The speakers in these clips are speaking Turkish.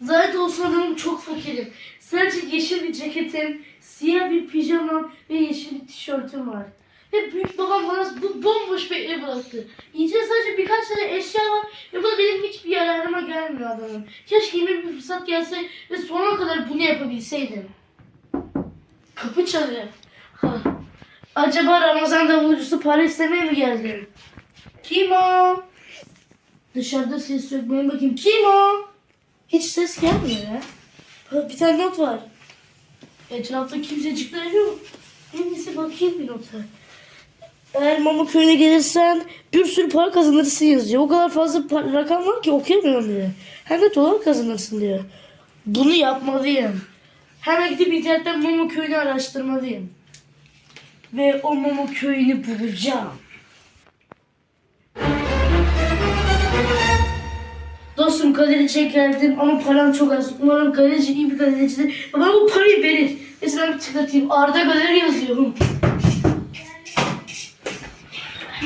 Zaten olsam çok fakirim. Sadece yeşil bir ceketim, siyah bir pijamam ve yeşil bir tişörtüm var. Ve büyük babam bana bu bomboş bir ev bıraktı. İçinde sadece birkaç tane eşya var ve bu da benim hiçbir yararıma gelmiyor adamım. Keşke yine bir fırsat gelse ve sonuna kadar bunu yapabilseydim. Kapı çalıyor. Ha. Acaba Ramazan davulcusu para istemeye mi geldi? Kim o? Dışarıda ses. Ben bakayım. Kim o? Hiç ses gelmiyor ya. Ha, Bir tane not var. Etrafta kimsecikler yok. En iyisi bakayım bir nota. Eğer Mama köyüne gelirsen bir sürü para kazanırsın yazıyor. O kadar fazla pa- rakam var ki okuyamıyorum bile. Hem de dolar kazanırsın diyor. Bunu yapmalıyım. Hemen gidip internetten Mama köyünü araştırmalıyım. Ve o Mama köyünü bulacağım. Dostum kaleci geldim ama param çok az. Umarım kaleci iyi bir kalecidir. Bana bu parayı verir. Mesela bir tıklatayım. Arda Galeri yazıyorum.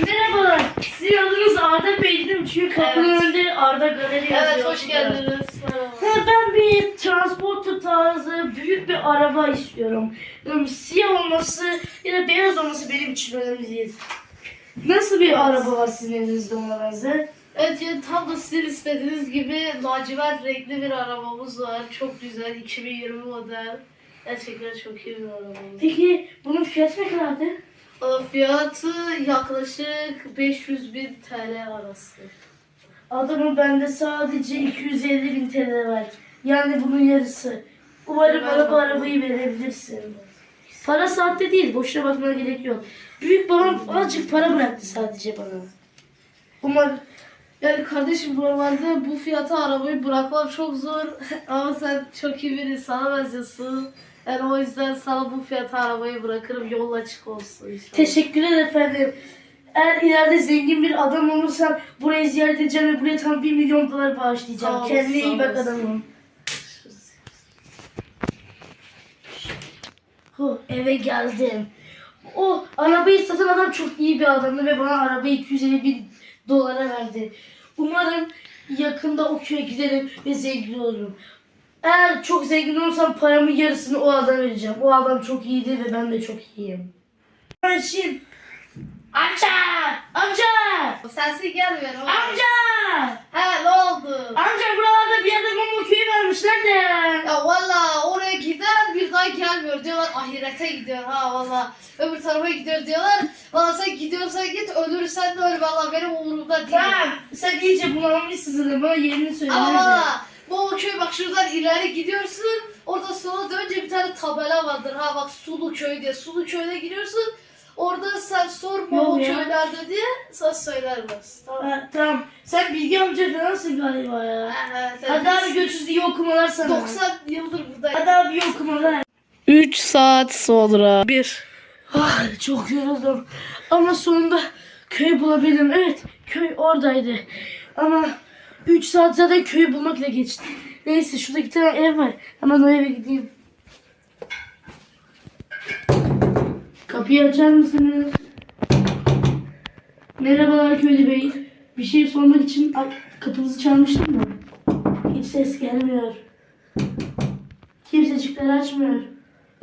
Merhabalar. Sizin adınız Arda Bey değil mi? Çünkü kapının önünde Arda Galeri yazıyor. Evet hoş geldiniz. Ha, ben bir transporter tarzı büyük bir araba istiyorum. Siyah olması ya da beyaz olması benim için önemli değil. Nasıl bir araba var sizin elinizde benzer? Evet yani tam da sizin istediğiniz gibi lacivert renkli bir arabamız var. Çok güzel 2020 model. Gerçekten çok iyi bir arabamız. Peki bunun fiyatı ne kadardı? Fiyatı yaklaşık 500 bin TL arası. Adamın bende sadece 250 bin TL var. Yani bunun yarısı. Umarım Ben bakmam. arabayı verebilirsin. Para saatte değil. Boşuna bakmana gerek yok. Büyük babam azıcık para bıraktı sadece bana. Umarım Yani kardeşim normalde bu fiyata arabayı bırakmam çok zor. Ama sen çok iyi bir insana benziyorsun. Yani o yüzden sana bu fiyata arabayı bırakırım. Yol açık olsun inşallah. teşekkür ederim efendim. Eğer ileride zengin bir adam olursam burayı ziyaret edeceğim ve buraya tam 1 milyon dolar bağışlayacağım. Kendine iyi bak adamım. Huh, eve geldim. O arabayı satan adam çok iyi bir adamdı ve bana arabayı 250 bin dolara verdi. Umarım yakında o köye giderim ve zengin olurum. Eğer çok zengin olursam paramın yarısını o adama vereceğim. O adam çok iyiydi ve ben de çok iyiyim. Kardeşim. Amca! Amca! Sensin gelmiyor ama. Amca! He ne oldu? Amca buralarda bir yerde mama köyü vermişler de. Ya valla oraya giden bir daha gelmiyor diyorlar ahirete gidiyor ha valla öbür tarafa gidiyor diyorlar valla sen gidiyorsan git ölürsen de öl valla benim umurumda değil. Tamam sen iyice bunalmışsın da bana yerini söyle. Ama valla bu köy bak şuradan ileri gidiyorsun orada sola dönünce bir tane tabela vardır ha bak Sulu köy diye Sulu köyüne giriyorsun orada sen sor Yok bu ya. köylerde diye sana söylerler. Tamam. Ha, tamam. Sen Bilge amca falansın galiba ya. Ha, Hadi abi götürsün iyi okumalar sana. 90 yıldır buradayım. Hadi abi iyi okumalar. 3 saat sonra. 1. Ah, çok yoruldum. Ama sonunda köy bulabildim. Evet köy oradaydı. Ama 3 saat zaten köyü bulmakla geçti. Neyse şurada iki tane ev var. Hemen o eve gideyim. Kapıyı açar mısınız? Merhabalar köylü bey. Bir şey sormak için kapınızı çalmıştım da. Hiç ses gelmiyor. Kimsecikler açmıyor.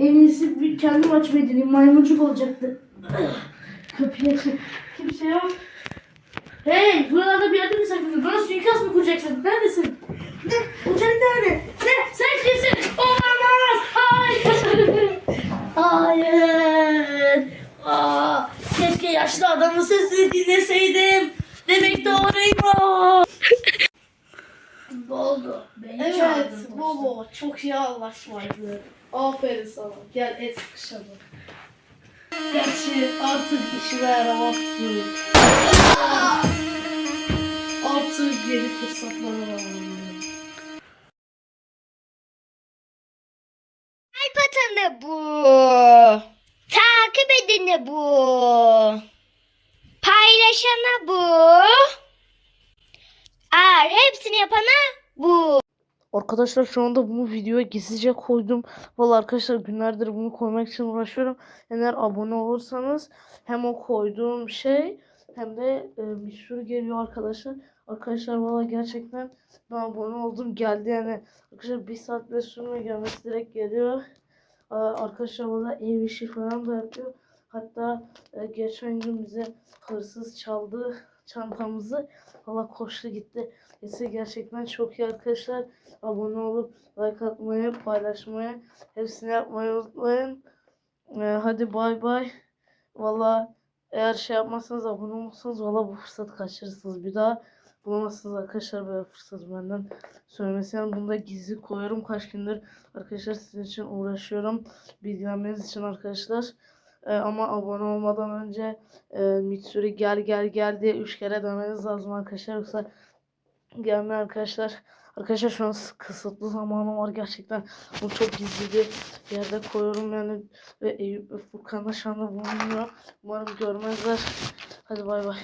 En iyisi bir kendim açmayı deneyim. Maymuncuk olacaktı. Kapıyı açın. Kimse yok. Hey! Buralarda bir yerde mi sakladın? Bana suikast mı kuracaksın? Neredesin? Ne? Uçak nerede? Ne? Sen kimsin? Olamaz! Hayır! Hayır! Aa, keşke yaşlı adamın sesini dinleseydim. Demek doğruymuş. ne oldu? Beni Evet, çağırdın. Bobo çok iyi anlaşmaydı. Aferin sana. Gel et sıkışalım. Gerçi artık işime yaramazsın. Artık yeni fırsatlar aramıyorum. Patanı bu. Takip edeni bu. Paylaşana bu. Eğer hepsini yapana bu. Arkadaşlar şu anda bunu videoya gizlice koydum. Vallahi arkadaşlar günlerdir bunu koymak için uğraşıyorum. Eğer abone olursanız hem o koyduğum şey hem de e, bir sürü geliyor arkadaşlar. Arkadaşlar valla gerçekten ben abone oldum geldi yani. Arkadaşlar bir saat bile sürmüyor gelmesi direkt geliyor. Aa, Arkadaşlar valla ev işi falan da yapıyor. Hatta e, geçen gün bize hırsız çaldı çantamızı. Valla koştu gitti. Neyse gerçekten çok iyi arkadaşlar. Abone olup like atmayı, paylaşmayı, hepsini yapmayı unutmayın. Ee, hadi bay bay. Valla eğer şey yapmazsanız abone olmazsanız valla bu fırsatı kaçırırsınız. Bir daha bulamazsınız arkadaşlar böyle fırsat benden söylemesi. Yani bunu da gizli koyuyorum. Kaç gündür arkadaşlar sizin için uğraşıyorum. Bilgilenmeniz için arkadaşlar. Ee, ama abone olmadan önce e, Mitsuri gel gel gel diye 3 kere demeniz lazım arkadaşlar. Yoksa gelme arkadaşlar. Arkadaşlar şu an kısıtlı zamanım var gerçekten. Bunu çok gizli bir yerde koyuyorum yani. Ve Eyüp ve Furkan da şu anda bulunmuyor. Umarım görmezler. Hadi bay bay.